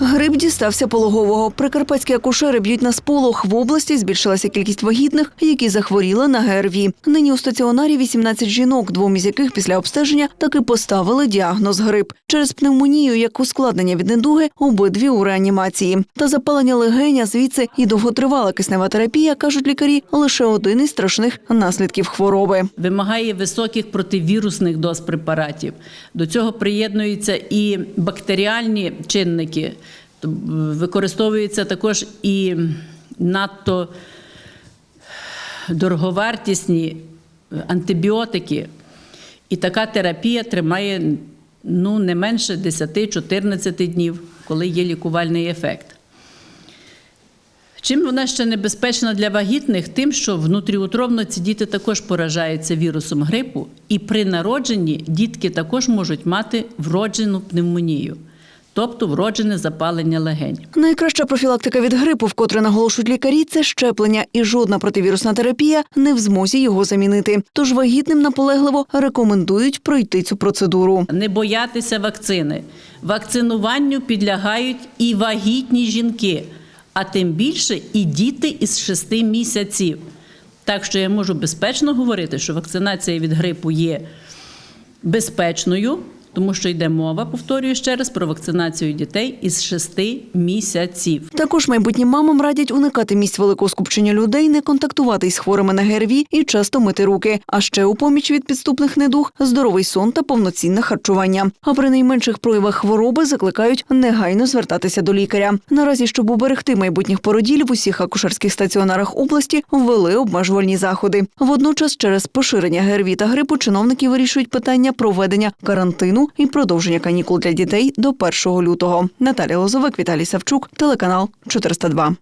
Грип дістався пологового. Прикарпатські акушери б'ють на сполох. В області збільшилася кількість вагітних, які захворіли на ГРВІ. Нині у стаціонарі 18 жінок, двом із яких після обстеження таки поставили діагноз грип. Через пневмонію, як ускладнення від недуги, обидві у реанімації. Та запалення легеня, звідси і довготривала киснева терапія, кажуть лікарі, лише один із страшних наслідків хвороби. вимагає високих противірусних доз препаратів. До цього приєднуються і бактеріальні чинники, Використовуються також і надто дороговартісні антибіотики. І така терапія тримає ну, не менше 10-14 днів, коли є лікувальний ефект. Чим вона ще небезпечна для вагітних? Тим, що внутріутробно ці діти також поражаються вірусом грипу, і при народженні дітки також можуть мати вроджену пневмонію, тобто вроджене запалення легень. Найкраща профілактика від грипу, вкотре наголошують лікарі, це щеплення, і жодна противірусна терапія не в змозі його замінити. Тож вагітним наполегливо рекомендують пройти цю процедуру. Не боятися вакцини. Вакцинуванню підлягають і вагітні жінки, а тим більше і діти із 6 місяців. Так що я можу безпечно говорити, що вакцинація від грипу є безпечною, тому що йде мова, повторюю ще раз, про вакцинацію дітей із 6 місяців. Також майбутнім мамам радять уникати місць великого скупчення людей, не контактувати із хворими на ГРВІ і часто мити руки. А ще у поміч від підступних недуг здоровий сон та повноцінне харчування. А при найменших проявах хвороби закликають негайно звертатися до лікаря. Наразі, щоб уберегти майбутніх породіль, в усіх акушерських стаціонарах області ввели обмежувальні заходи. Водночас, через поширення ГРВІ та грипу, чиновники вирішують питання проведення карантину і продовження канікул для дітей до 1 лютого. Наталія Лозовик, Віталій Савчук, телеканал 402.